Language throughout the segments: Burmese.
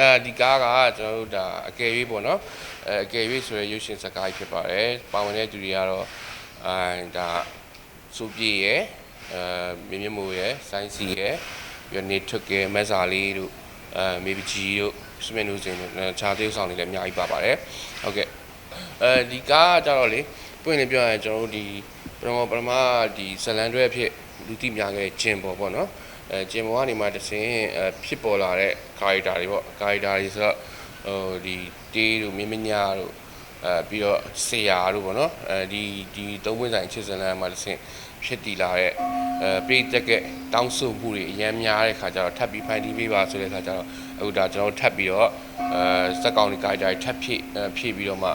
အဲဒီကားကကျွန်တော်တို့ဒါအကယ်၍ပေါ့နော်အဲအကယ်၍ဆိုရရုပ်ရှင်ဇာတ်ကားကြီးဖြစ်ပါတယ်ပါဝင်တဲ့သူတွေကတော့အဲဒါစူပြေရယ်အဲမြင့်မြတ်မိုးရယ်ဆိုင်းစီရယ်ပြီးတော့နေထွတ်ကယ်မက်စာလေးတို့အဲမေဘကြီးတို့စမင်တို့စင်တို့ခြားသေးဆောင်တွေလည်းအများကြီးပါပါတယ်ဟုတ်ကဲ့အဲဒီကားကကြတော့လေပွင့်နေပြောရရင်ကျွန်တော်တို့ဒီပထမပထမဒီဇလန်တွဲအဖြစ်လူသိများခဲ့ဂျင်ပေါ်ပေါ့နော် အဲဂျင်ဘောကနေမှတဆင်းအဲဖြစ်ပေါ်လာတဲ့ character တွေပေါ့ character တွေဆိုတော့ဟိုဒီတေးတို့မင်းမညာတို့အဲပြီးတော့ဆေယာတို့ပေါ့နော်အဲဒီဒီသုံးပွင့်ဆိုင်ချစ်စင်လမ်းမှာတဆင်းဖြစ်တည်လာတဲ့အဲပြည်သက်ကတောင်းဆိုမှုတွေအများများတဲ့ခါကျတော့ထပ်ပြီးဖိုင်တီးပေးပါဆိုတဲ့ခါကျတော့အခုဒါကျွန်တော်တို့ထပ်ပြီးတော့အဲစက်ကောင်ဒီ character တွေထပ်ဖြည့်အဲဖြည့်ပြီးတော့မှ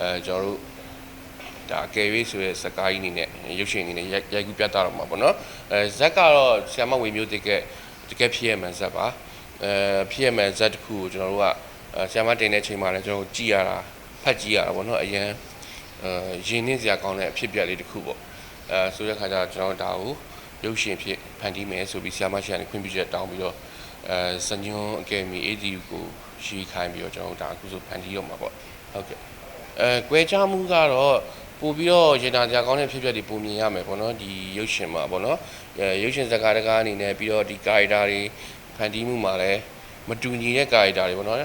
အဲကျွန်တော်တို့ ဒါကယ်ရေးဆိုတဲ့ဇက်ကားကြီးအနေနဲ့ရုပ်ရှင်အနေနဲ့ရိုက်ရိုက်ကူးပြသတော့မှာပေါ့နော်အဲဇက်ကတော့ဆီယမဝေမျိုးတကယ်တကယ်ဖြစ်ရမှန်ဇက်ပါအဲဖြစ်ရမှန်ဇက်တစ်ခုကိုကျွန်တော်တို့ကအဲဆီယမတင်တဲ့အချိန်မှာလည်းကျွန်တော်တို့ကြည်ရတာဖတ်ကြည့်ရတာပေါ့နော်အရန်အဲရင်နှင်းစရာကောင်းတဲ့အဖြစ်အပျက်လေးတစ်ခုပေါ့အဲဆိုတဲ့ခါကျတော့ကျွန်တော်တို့ဒါကိုရုပ်ရှင်ဖြစ်ဖန်တီးမယ်ဆိုပြီးဆီယမရှိကနေခွင့်ပြုချက်တောင်းပြီးတော့အဲစညွန်းအကယ်ဒမီ ADU ကိုရှိခိုင်းပြီးတော့ကျွန်တော်တို့ဒါအခုဆိုဖန်တီးရမှာပေါ့ဟုတ်ကဲ့အဲကွဲခြားမှုကတော့ ပို့ပြီးတော့ရင်နာကြကောင်းတဲ့ဖြစ်ပျက်တွေပုံမြင်ရမယ်ပေါ့နော်ဒီရုပ်ရှင်မှာပေါ့နော်အဲရုပ်ရှင်ဇာတ်ကားတကားအနေနဲ့ပြီးတော့ဒီကာရီတာတွေဖန်တီးမှုမှာလည်းမတူညီတဲ့ကာရီတာတွေပေါ့နော်အဲ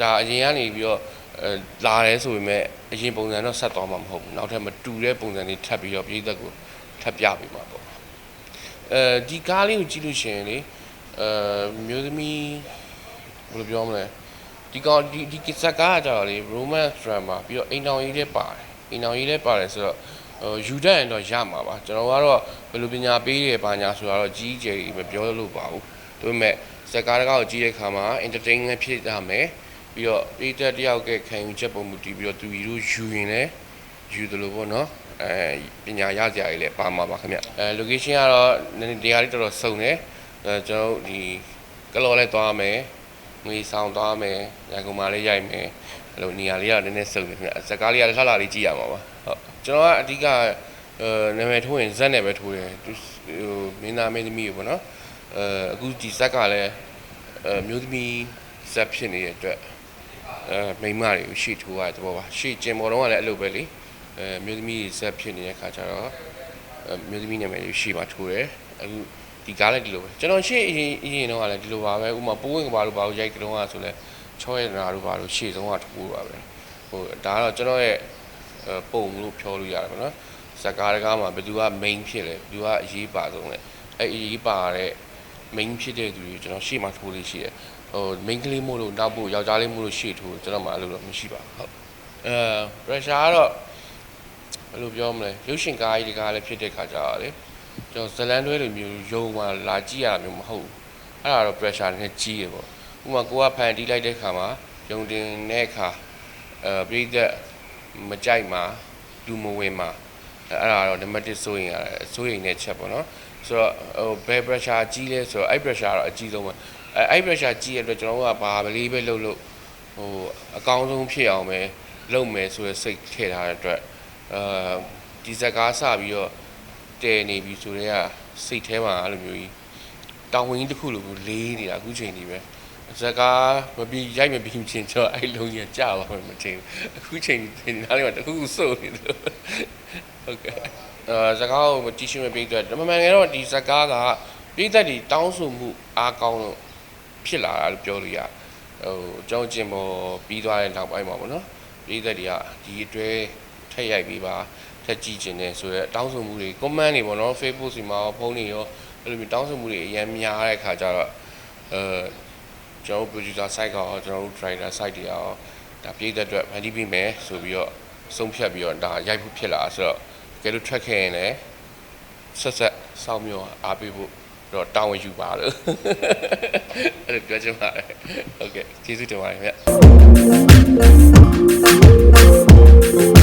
ဒါအရင်ကနေပြီးတော့အဲလာရဲဆိုပေမဲ့အရင်ပုံစံတော့ဆက်သွားမှာမဟုတ်ဘူးနောက်ထပ်မတူတဲ့ပုံစံတွေထပ်ပြီးတော့ပြည်သက်ကိုထပ်ပြပေးမှာပေါ့အဲဒီကားလေးကိုကြည့်လို့ရှိရင်လေအဲမျိုးသမီးဘယ်လိုပြောမလဲဒီကောင်ဒီဒီကိစ္စကားကကြတော့လေ romance drama ပြီးတော့အိမ်တော်ကြီးလည်းပါတယ် အိမ်တော်ကြီးလည်းပါတယ်ဆိုတော့ဟိုယူတတ်ရင်တော့ရမှာပါကျွန်တော်ကတော့ဘယ်လိုပညာပေးရပါညာဆိုတော့ကြီးကျယ်ကြီးမပြောလို့ပါဘူးဒါပေမဲ့ဇက်ကားတကားကိုကြည့်တဲ့အခါမှာ entertainment ဖြစ်ရမယ်ပြီးတော့ပြည်သက်တယောက်ကခံယူချက်ပုံမူတည်ပြီးတော့သူကြီးတို့ယူရင်လည်းယူတယ်လို့ပေါ့နော်အဲပညာရစရာကြီးလည်းပါမှာပါခင်ဗျအဲ location ကတော့နည်းနည်းတရားလေးတော်တော်စုံတယ်အဲကျွန်တော်တို့ဒီကလော်လည်းသွားမယ် ငွေဆောင်သွားမယ်ရန်ကုန်မှာလေးရိုက်မယ်အဲ့လိုနေရာလေးကနည်းနည်းစုံနေခင်ဗျဇက်ကားလေးကလှလှလေးကြည့်ရမှာပါဟုတ်ကျွန်တော်ကအဓိကအဲနာမည်ထိုးရင်ဇက်နဲ့ပဲထိုးတယ်သူဟိုမင်းသားမင်းသမီးကိုပေါ့နော်အဲအခုဒီဇက်ကလည်းအဲမျိုးသမီးဇက်ဖြစ်နေတဲ့အတွက်အဲမိန်းမတွေကိုရှေ့ထိုးရတဲ့သဘောပါရှေ့ကျင်ပေါ်တော့ကလည်းအဲ့လိုပဲလေအဲမျိုးသမီးဇက်ဖြစ်နေတဲ့ခါကျတော့အဲမျိုးသမီးနာမည်ကိုရှေ့မှာထိုးတယ်အခု ဒီကားလည်းဒီလိုပဲကျွန်တော်ရှေ့အရင်အရင်တော့ကလည်းဒီလိုပါပဲဥပမာပိုးဝင်ကဘာလို့ဘာလို့ရိုက်ကြတော့ကဆိုလဲချောရနာတို့ဘာလို့ရှေ့ဆုံးကထိုးပါပဲဟိုဒါကတော့ကျွန်တော်ရဲ့အဲပုံလို့ပြောလို့ရတယ်ပေါ့နော်ဇက်ကားတကားမှာဘယ်သူက main ဖြစ်လဲဘယ်သူကအရေးပါဆုံးလဲအဲ့အရေးပါတဲ့ main ဖြစ်တဲ့သူတွေကျွန်တော်ရှေ့မှာထိုးလေးရှိတယ်ဟို main ကလေးမို့လို့နောက်ဖို့ယောက်ျားလေးမို့လို့ရှေ့ထိုးကျွန်တော်မှအဲ့လိုတော့မရှိပါဘူးဟုတ်အဲ pressure ကတော့ဘယ်လိုပြောမလဲရုပ်ရှင်ကားကြီးတကားလည်းဖြစ်တဲ့ခါကြတော့လေ ကျွန်တော်ဇလန်တွဲလိုမျိုးယုံမှလာကြည့်ရတာမျိုးမဟုတ်ဘူးအဲ့ဒါတော့ pressure နဲ့ကြီးရပေါ့ဥပမာကိုကဖန်တီးလိုက်တဲ့ခါမှာယုံတင်တဲ့ခါအဲပြိသက်မကြိုက်မှာလူမဝင်မှာအဲ့ဒါတော့နံပါတ်1စိုးရင်ရတယ်စိုးရင်တဲ့ချက်ပေါ့နော်ဆိုတော့ဟိုဘယ် pressure ကြီးလဲဆိုတော့အဲ့ pressure တော့အကြီးဆုံးပဲအဲအဲ့ pressure ကြီးရတဲ့အတွက်ကျွန်တော်တို့ကဘာပဲလေးပဲလုပ်လို့ဟိုအကောင်းဆုံးဖြစ်အောင်ပဲလုပ်မယ်ဆိုရယ်စိတ်ထည့်ထားတဲ့အတွက်အဲဒီဇက်ကားစပြီးတော့ တဲနေပြီဆိုတော့စိတ်ထဲမှာအဲ့လိုမျိုးကြီးတောင်းဝင်ကြီးတစ်ခုလိုမျိုးလေးနေတာအခုချိန်ဒီပဲဇက်ကားမပြီးရိုက်မပြီးချင်းချောအဲ့လုံးကြီးကြာပါမယ်မထင်ဘူးအခုချိန်ဒီနားလေးမှာတစ်ခုခုစိုးနေတယ်ဟုတ်ကဲ့အဲဇက်ကားကိုတီးရှင်းမပြီးတော့မမှန်ငယ်တော့ဒီဇက်ကားကပြည်သက်ဒီတောင်းဆိုမှုအားကောင်းလို့ဖြစ်လာတာလို့ပြောလို့ရဟိုကျောင်းကျင်ပေါ်ပြီးသွားတဲ့နောက်ပိုင်းမှာပေါ့နော်ပြည်သက်တွေကဒီအတွဲထက်ရိုက်ပြီးပါ ထက်ကြည့်ခြင်းနဲ့ဆိုတော့တောင်းဆိုမှုတွေ comment တွေပေါ့နော် Facebook စီမှာရောဖုန်းတွေရောအဲ့လိုမျိုးတောင်းဆိုမှုတွေအများများတဲ့ခါကျတော့အဲကျွန်တော်တို့ producer site ကရောကျွန်တော်တို့ driver site တွေရောဒါပြည်သက်အတွက်ဖန်တီးပေးမယ်ဆိုပြီးတော့ဆုံးဖြတ်ပြီးတော့ဒါရိုက်ဖို့ဖြစ်လာဆိုတော့တကယ်လို့ track ခဲ့ရင်လည်းဆက်ဆက်စောင့်မျှော်အားပေးဖို့တော့တောင်းဝယူပါလို့အဲ့လိုပြောချင်ပါတယ်ဟုတ်ကဲ့ကျေးဇူးတင်ပါတယ်ခင်ဗျ